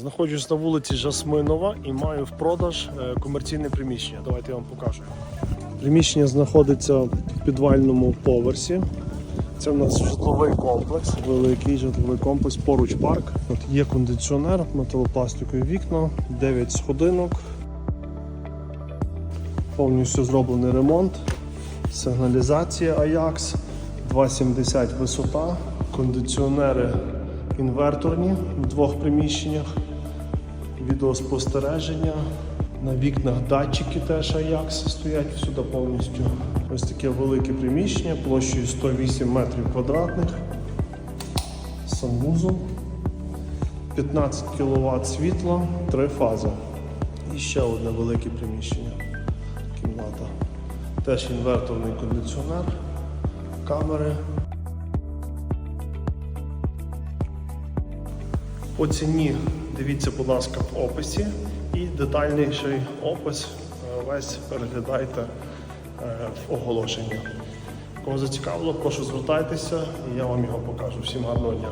Знаходжусь на вулиці Жасминова і маю в продаж е, комерційне приміщення. Давайте я вам покажу. Приміщення знаходиться в підвальному поверсі. Це в нас житловий комплекс, великий житловий комплекс, поруч парк. От є кондиціонер, металопластикові вікна, 9 сходинок. Повністю зроблений ремонт, сигналізація Ajax, 2,70 висота, кондиціонери інверторні в двох приміщеннях, відеоспостереження. На вікнах датчики теж Ajax стоять всюди повністю. Ось таке велике приміщення площею 108 метрів квадратних. Санвузол. 15 кВт світла, три фази. І ще одне велике приміщення. Кімната. Теж інверторний кондиціонер, камери. По ціні дивіться, будь ласка, в описі і детальніший опис е, весь переглядайте е, в оголошенні. Кого зацікавило, прошу звертайтеся і я вам його покажу. Всім гарного дня.